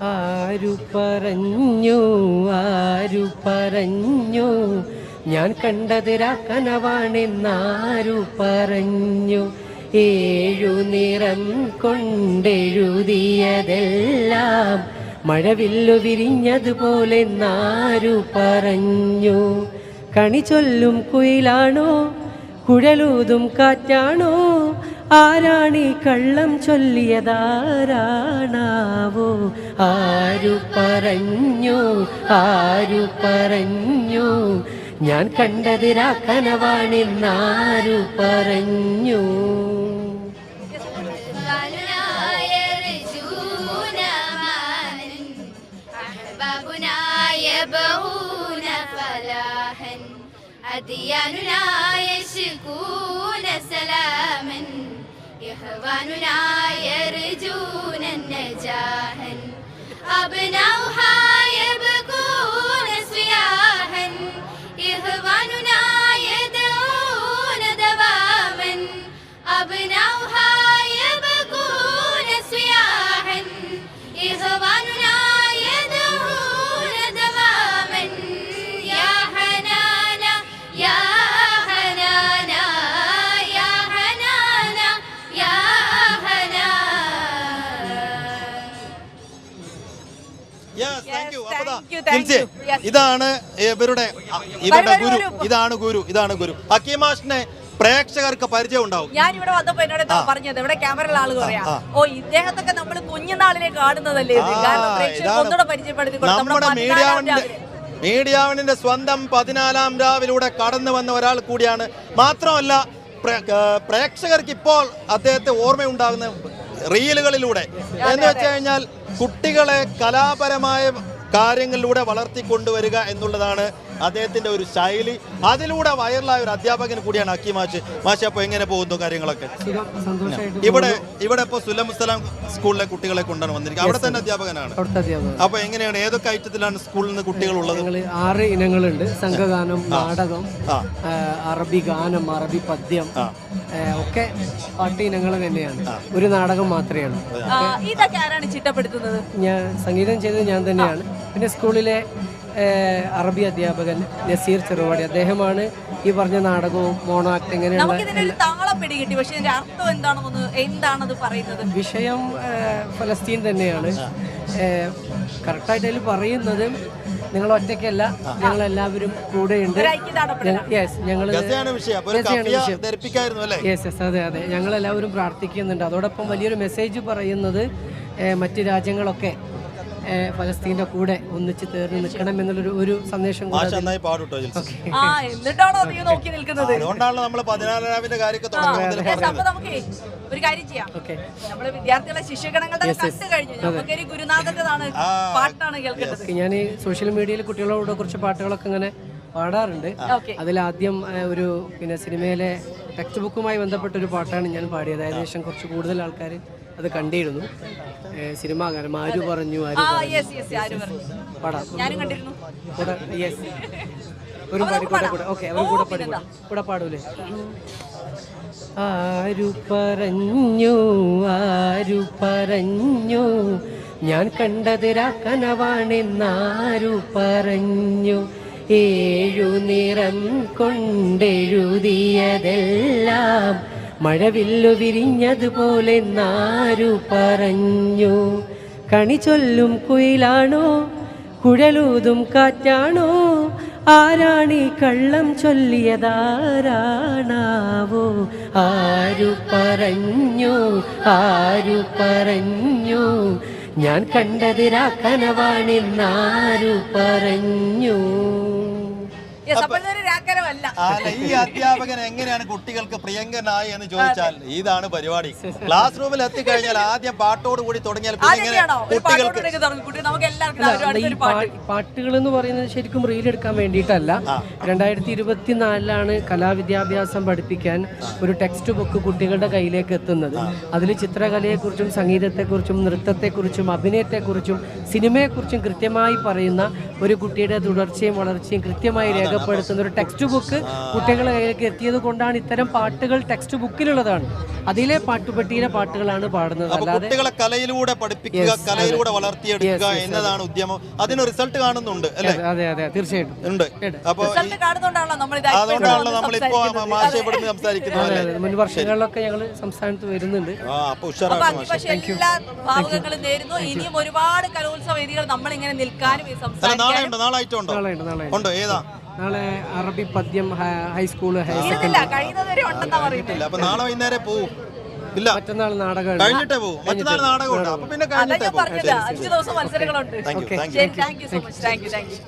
ആരു പറഞ്ഞു ആരു പറഞ്ഞു ഞാൻ കണ്ടത് രാക്കനവാണെന്നാരു പറഞ്ഞു ഏഴു നിറം കൊണ്ടെഴുതിയതെല്ലാം മഴവില്ലു വിരിഞ്ഞതുപോലെ നാരു പറഞ്ഞു കണി ചൊല്ലും കുയിലാണോ കുഴലൂതും കാറ്റാണോ ആരാണീ കള്ളം ചൊല്ലിയതാരാണാവോ ആരു പറഞ്ഞു ആരു പറഞ്ഞു ഞാൻ കണ്ടത് രാക്കനവാണെന്നാരു പറഞ്ഞു يرجون أمانا أحبابنا يبغون فلاحا أدياننا يشكون سلاما إخواننا يرجون نجاحا أبناؤها Yes. ഇതാണ് ഇവരുടെ ഇവരുടെ ഗുരു ഇതാണ് ഗുരു ഇതാണ് ഗുരു. ഹക്കീമാഷിനെ പ്രേക്ഷകർക്ക് പരിചയം ഉണ്ടാവും. ഞാൻ ഇവിടെ വന്നപ്പോ എന്നോട് എന്താ പറഞ്ഞത് ഇവിടെ ക്യാമറയിൽ ആളുകൾ പറയാ. ഓ ഇദ്ദേഹത്തൊക്കെ നമ്മൾ കുഞ്ഞുനാളിലെ കാണുന്നതല്ലേ പരിചയപ്പെടുത്തി. നമ്മുടെ മീഡിയാവിന്റെ സ്വന്തം പതിനാലാം രാവിലൂടെ കടന്നു വന്ന ഒരാൾ കൂടിയാണ്. മാത്രമല്ല പ്രേക്ഷകർക്ക് ഇപ്പോൾ അദ്ദേഹത്തെ ഓർമ്മയുണ്ടാകുന്ന റീലുകളിലൂടെ. എന്ന് വെച്ച് കഴിഞ്ഞാൽ കുട്ടികളെ കലാപരമായ കാര്യങ്ങളിലൂടെ വളർത്തിക്കൊണ്ടുവരിക എന്നുള്ളതാണ് അദ്ദേഹത്തിന്റെ ഒരു ശൈലി. അതിലൂടെ വൈറലായ ഒരു അധ്യാപകൻ കൂടിയാണ് അക്കി മാഷ്. മാഷ് അപ്പോൾ എങ്ങനെ പോകുന്നു കാര്യങ്ങളൊക്കെ? ഇവിടെ ഇവിടെ ഇപ്പോൾ സുലമുസ്സലാം സ്കൂളിലെ കുട്ടികളെ കൊണ്ടാണ് വന്നിരിക്കുന്നത് അവിടെ തന്നെ അധ്യാപകനാണ്. അപ്പോൾ അപ്പൊ എങ്ങനെയാണ് ഏതൊക്കെ ഐറ്റത്തിലാണ് സ്കൂളിൽ നിന്ന് കുട്ടികൾ ഉള്ളത് ആറ് ഇനങ്ങളുണ്ട്. സംഘഗാനം നാടകം അറബി ഗാനം അറബി പദ്യം ഒക്കെ പാട്ട് ഇനങ്ങൾ തന്നെയാണ്. ഒരു നാടകം മാത്രമേ ഉള്ളൂ. ഇതൊക്കെ ആരാണ് ചിട്ടപ്പെടുത്തുന്നത്? ഞാൻ സംഗീതം ചെയ്തത് ഞാൻ തന്നെയാണ്. പിന്നെ സ്കൂളിലെ അറബി അധ്യാപകൻ നസീർ ചെറുവാടി. അദ്ദേഹമാണ് ഈ പറഞ്ഞ നാടകവും മോണോ ആക്ട് എങ്ങനെയുള്ള വിഷയം ഫലസ്തീൻ തന്നെയാണ്. കറക്റ്റായിട്ട് അതിൽ പറയുന്നത് നിങ്ങൾ ഒറ്റയ്ക്കല്ല ഞങ്ങൾ എല്ലാവരും കൂടെയുണ്ട്. യെസ് ഞങ്ങൾ വിഷയം. ഒരു ഗസയാണ് കഫിയ അല്ലേ? യെസ് യെസ് അതെ അതെ. ഞങ്ങൾ എല്ലാവരും പ്രാർത്ഥിക്കുന്നുണ്ട്. അതോടൊപ്പം വലിയൊരു മെസ്സേജ് പറയുന്നത് മറ്റു രാജ്യങ്ങളൊക്കെ ഫലസ്തീന്റെ കൂടെ ഒന്നിച്ച് തീർന്ന് നിൽക്കണം എന്നുള്ളൊരു ഒരു സന്ദേശം നന്നായി പാടുട്ടോ ആ എന്നിട്ടാണോ നീ നോക്കി നിൽക്കുന്നത്? അതുകൊണ്ടാണല്ലോ നമ്മൾ പതിനാലാമിന്റെ കാര്യമൊക്കെ തുടങ്ങി മുതൽ അപ്പൊ നമുക്ക് ഒരു കാര്യം ചെയ്യാം. നമ്മൾ നമ്മൾ വിദ്യാർത്ഥികളെ ശിഷ്യഗണങ്ങളുടെ കണ്ടു കഴിഞ്ഞു. നമുക്കൊരു ഗുരുനാഥന്റെതാണ് പാട്ടാണ് കേൾക്കേണ്ടത്. ഞാൻ സോഷ്യൽ മീഡിയയിൽ കുട്ടികളോട് കുറച്ച് പാട്ടുകളൊക്കെ ഇങ്ങനെ പാടാറുണ്ട്. അതിൽ ആദ്യം ഒരു പിന്നെ സിനിമയിലെ ടെക്സ്റ്റ് ബുക്കുമായി ബന്ധപ്പെട്ട ഒരു പാട്ടാണ് ഞാൻ പാടിയത്. ഏകദേശം കുറച്ച് കൂടുതൽ ആൾക്കാർ അത് കണ്ടിരുന്നു. സിനിമ ഗാനം ആര് പറഞ്ഞു ആര് പാടാം. കൂടെ യെസ് ഒരു കൂടെ ഓക്കെ കൂടെ കൂടെ. കൂടെ പാടൂലേ? ആരു പറഞ്ഞു ആരു പറഞ്ഞു. ഞാൻ കണ്ടത് രാക്കനവാണെന്നാരു പറഞ്ഞു. ഏഴു നിറം കൊണ്ടെഴുതിയതെല്ലാം മഴവില്ലു വിരിഞ്ഞതുപോലെ നാരു പറഞ്ഞു. കണി ചൊല്ലും കുയിലാണോ? കുഴലൂതും കാറ്റാണോ? ആരാണി കള്ളം ചൊല്ലിയതാരാണാവോ? ആരു പറഞ്ഞു ആരു പറഞ്ഞു. ഞാൻ കണ്ടത് രാക്കനവാണെന്നാരു പറഞ്ഞു. ഈ അധ്യാപകൻ എങ്ങനെയാണ് കുട്ടികൾക്ക് പ്രിയങ്കനായി എന്ന് ചോദിച്ചാൽ ഇതാണ് പരിപാടി. ക്ലാസ് റൂമിൽ എത്തിക്കഴിഞ്ഞാൽ ആദ്യം പാട്ടോട് കൂടി തുടങ്ങിയാൽ കുട്ടികൾക്ക് പാട്ടുകൾ എന്ന് പറയുന്നത് ശരിക്കും റീൽ എടുക്കാൻ വേണ്ടിയിട്ടല്ല. രണ്ടായിരത്തി ഇരുപത്തിനാലിലാണ് കലാവിദ്യാഭ്യാസം പഠിപ്പിക്കാൻ ഒരു ടെക്സ്റ്റ് ബുക്ക് കുട്ടികളുടെ കയ്യിലേക്ക് എത്തുന്നത്. അതിൽ ചിത്രകലയെക്കുറിച്ചും സംഗീതത്തെക്കുറിച്ചും നൃത്തത്തെക്കുറിച്ചും അഭിനയത്തെക്കുറിച്ചും സിനിമയെക്കുറിച്ചും കൃത്യമായി പറയുന്ന ഒരു കുട്ടിയുടെ തുടർച്ചയും വളർച്ചയും കൃത്യമായി രേഖപ്പെടുത്തുന്ന ഒരു ടെക്സ്റ്റ് ബുക്ക് കുട്ടികളുടെ കയ്യിലേക്ക് എത്തിയത് കൊണ്ടാണ് ഇത്തരം പാട്ടുകൾ ടെക്സ്റ്റ് ബുക്കിലുള്ളതാണ് അതിലെ പാട്ടുപെട്ടിയിലെ പാട്ടുകളാണ് പാടുന്നത്. അല്ലാതെ കുട്ടികളെ കലയിലൂടെ പഠിപ്പിക്കുക കലയിലൂടെ വളർത്തിയെടുക്കുക എന്നതാണ് ഉദ്യമം. അതിന് റിസൾട്ട് കാണുന്നുണ്ട് അല്ലേ? അതെ അതെ തീർച്ചയായിട്ടും. ഉണ്ട്. അപ്പോൾ റിസൾട്ട് കാണുന്നതുകൊണ്ടാണല്ലോ നമ്മൾ അതുകൊണ്ടാണല്ലോ നമ്മളിപ്പോ മാശയപ്പെടുന്ന സംസാരിക്കുന്നത് മുൻ വർഷങ്ങളിലൊക്കെ ഞങ്ങൾ സംസ്ഥാനത്ത് വരുന്നുണ്ട്. ഇനിയും ഒരുപാട് കലോത്സവ വേദികൾ നമ്മൾ ഇങ്ങനെ നിൽക്കാനും നാളെ ഉണ്ടോ? നാളെ ആയിട്ടും ഉണ്ടോ നാളെ ഉണ്ട് നാളെ ഉണ്ട്. ഉണ്ടോ? ഏതാ? നാളെ അറബി പദ്യം ഹ- ഹൈസ്കൂൾ ഹയർ തീരുന്നില്ല കഴിയുന്നവരെ ഉണ്ടെന്നാ പറയുന്നത് ഇല്ല അപ്പൊ നാളെ വൈകുന്നേരം പോവും. ഇല്ല. മറ്റന്നാൾ നാടകമുണ്ട് കഴിഞ്ഞിട്ടേ പോവും. മറ്റന്നാൾ നാടകം ഉണ്ട് അപ്പൊ പിന്നെ കഴിഞ്ഞിട്ടേ ഞാൻ